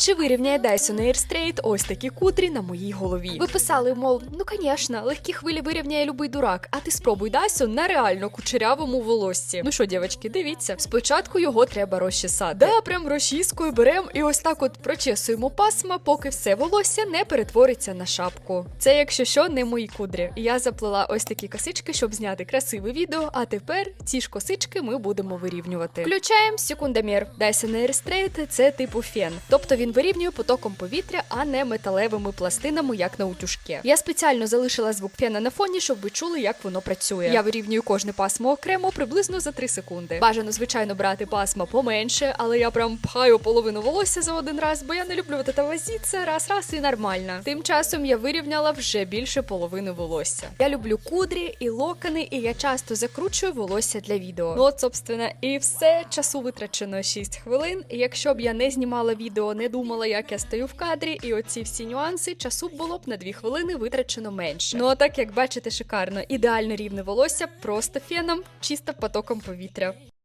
Чи вирівняє Dyson Airstraight ось такі кудрі на моїй голові? Ви писали, мов, ну звісно, легкі хвилі вирівняє любий дурак, а ти спробуй Dyson на реально кучерявому волоссі. Ну що, дівчатки, дивіться, спочатку його треба розчесати. Да, прям розчіскою беремо і ось так от прочесуємо пасма, поки все волосся не перетвориться на шапку. Це, якщо що, не мої кудрі. Я заплела ось такі косички, щоб зняти красиве відео. А тепер ці ж косички ми будемо вирівнювати. Включаємо секундомір. Dyson Airstraight – це типу фен, тобто він вирівнює потоком повітря, а не металевими пластинами, як на утюжки. Я спеціально залишила звук фена на фоні, щоб ви чули, як воно працює. Я вирівнюю кожне пасмо окремо приблизно за 3 секунди. Бажано, звичайно, брати пасма поменше, але я прям пхаю половину волосся за один раз, бо я не люблю от це раз-раз і нормально. Тим часом я вирівняла вже більше половини волосся. Я люблю кудрі і локони, і я часто закручую волосся для відео. Ну от, собственно, і все часу витрачено 6 хвилин. І якщо б я не знімала відео, не думала, як я стою в кадрі, і оці всі нюанси, часу було б на дві хвилини витрачено менше. Ну а так як бачите, шикарно, ідеально рівне волосся, просто феном, чисто потоком повітря.